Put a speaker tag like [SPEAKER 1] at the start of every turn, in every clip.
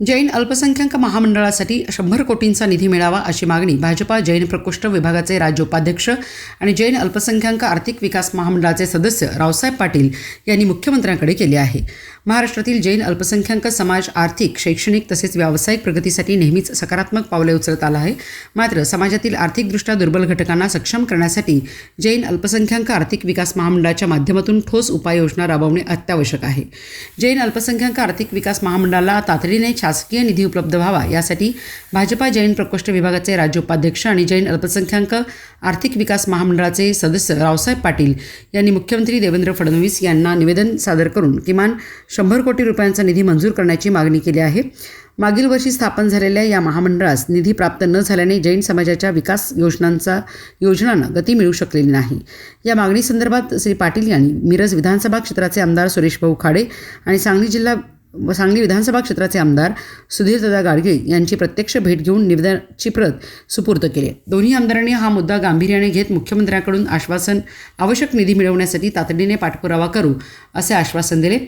[SPEAKER 1] जैन अल्पसंख्याक महामंडळासाठी शंभर कोटींचा निधी मिळावा अशी मागणी भाजपा जैन प्रकोष्ठ विभागाचे राज्य उपाध्यक्ष आणि जैन अल्पसंख्याक आर्थिक विकास महामंडळाचे सदस्य रावसाहेब पाटील यांनी मुख्यमंत्र्यांकडे केली आहे. महाराष्ट्रातील जैन अल्पसंख्याक समाज आर्थिक शैक्षणिक तसेच व्यावसायिक प्रगतीसाठी नेहमीच सकारात्मक पावले उचलत आला आहे. मात्र समाजातील आर्थिकदृष्ट्या दुर्बल घटकांना सक्षम करण्यासाठी जैन अल्पसंख्याक आर्थिक विकास महामंडळाच्या माध्यमातून ठोस उपाययोजना राबवणे अत्यावश्यक आहे. जैन अल्पसंख्याक आर्थिक विकास महामंडळाला तातडीने शासकीय निधी उपलब्ध व्हावा यासाठी भाजपा जैन प्रकोष्ठ विभागाचे राज्य उपाध्यक्ष आणि जैन अल्पसंख्याक आर्थिक विकास महामंडळाचे सदस्य रावसाहेब पाटील यांनी मुख्यमंत्री देवेंद्र फडणवीस यांना निवेदन सादर करून किमान शंभर कोटी रुपयांचा निधी मंजूर करण्याची मागणी केली आहे. मागील वर्षी स्थापन झालेल्या या महामंडळास निधी प्राप्त न झाल्याने जैन समाजाच्या विकास योजनांचा योजनांना गती मिळू शकलेली नाही. या मागणीसंदर्भात श्री पाटील यांनी मिरज विधानसभा क्षेत्राचे आमदार सुरेश भाऊ खाडे आणि सांगली जिल्हा व सांगली विधानसभा क्षेत्राचे आमदार सुधीरदादा गाडगे यांची प्रत्यक्ष भेट घेऊन निवेदनाची प्रत सुपूर्द केली. दोन्ही आमदारांनी हा मुद्दा गांभीर्याने घेत मुख्यमंत्र्यांकडून आश्वासन आवश्यक निधी मिळवण्यासाठी तातडीने पाठपुरावा करू असे आश्वासन दिले.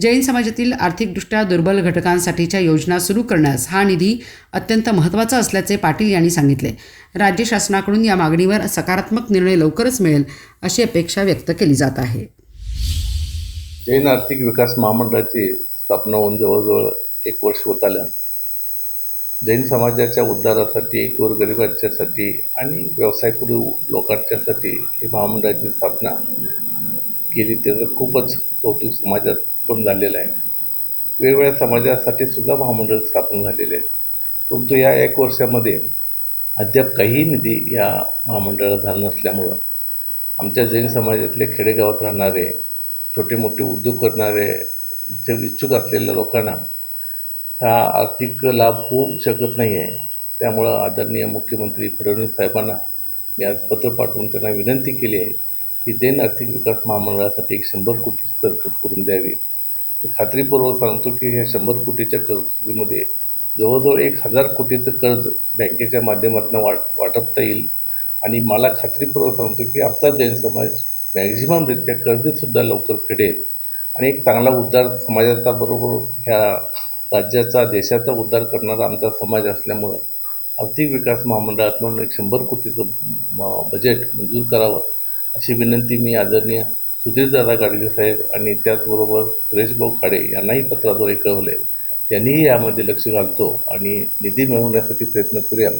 [SPEAKER 1] जैन समाजातील आर्थिकदृष्ट्या दुर्बल घटकांसाठीच्या योजना सुरू करण्यास हा निधी अत्यंत महत्त्वाचा असल्याचे पाटील यांनी सांगितले. राज्य शासनाकडून या मागणीवर सकारात्मक निर्णय लवकरच मिळेल अशी अपेक्षा व्यक्त केली जात आहे.
[SPEAKER 2] जैन आर्थिक विकास महामंडळाची स्थापना होऊन जवळजवळ एक वर्ष होत आलं. जैन समाजाच्या उद्धारासाठी गोरगरिबांच्यासाठी आणि व्यवसायकडू लोकांच्यासाठी ही महामंडळाची स्थापना केली त्याचं खूपच कौतुक समाजात पण झालेलं आहे. वेगवेगळ्या समाजासाठी सुद्धा महामंडळ स्थापन झालेले आहेत. परंतु या एक वर्षामध्ये अद्याप काहीही निधी या महामंडळाला झाला नसल्यामुळं आमच्या जैन समाजातले खेडेगावात राहणारे छोटे मोठे उद्योग करणारे जे इच्छुक असलेल्या लोकांना हा आर्थिक लाभ होऊ शकत नाही आहे त्यामुळं आदरणीय मुख्यमंत्री फडणवीस साहेबांना मी आज पत्र पाठवून त्यांना विनंती केली आहे की जैन आर्थिक विकास महामंडळासाठी एक शंभर कोटीची तरतूद करून द्यावी. मी खात्रीपूर्वक सांगतो की ह्या शंभर कोटीच्या तरतुदीमध्ये जवळजवळ एक हजार कोटीचं कर्ज बँकेच्या माध्यमातून वाट वाटपता येईल. आणि मला खात्रीपूर्वक सांगतो की आमचा जैन समाज मॅक्झिममरित्या कर्जसुद्धा लवकर फेडेल. आणि एक चांगला उद्धार समाजाचा बरोबर ह्या राज्याचा देशाचा उद्धार करणारा आमचा समाज असल्यामुळं आर्थिक विकास महामंडळातून एक शंभर कोटीचं बजेट मंजूर करावं अशी विनंती मी आदरणीय सुधीरदादा गाडगे साहेब आणि त्याचबरोबर सुरेश भाऊ खाडे यांनाही पत्राद्वारे कळवले. त्यांनीही यामध्ये लक्ष घालतो आणि निधी मिळवण्यासाठी प्रयत्न करूया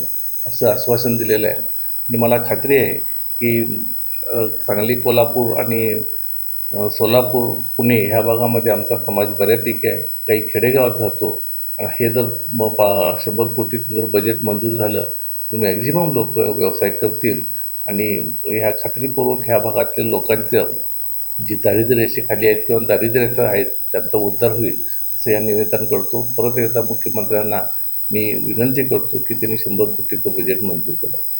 [SPEAKER 2] असं आश्वासन दिलेलं आहे. आणि मला खात्री आहे की सांगली कोल्हापूर आणि सोलापूर पुणे ह्या भागामध्ये आमचा समाज बऱ्यापैकी आहे. काही खेडेगावात राहतो. आणि हे जर म पा शंभर कोटीचं जर बजेट मंजूर झालं तर मॅक्झिमम लोक व्यवसाय करतील. आणि ह्या खात्रीपूर्वक ह्या भागातल्या लोकांचं जी दारिद्र्य रेषेखाली आहेत किंवा दारिद्र्यता आहेत त्यांचा उद्धार होईल असं या निवेदन करतो. परत एकदा मुख्यमंत्र्यांना मी विनंती करतो की त्यांनी शंभर कोटीचं बजेट मंजूर करावं.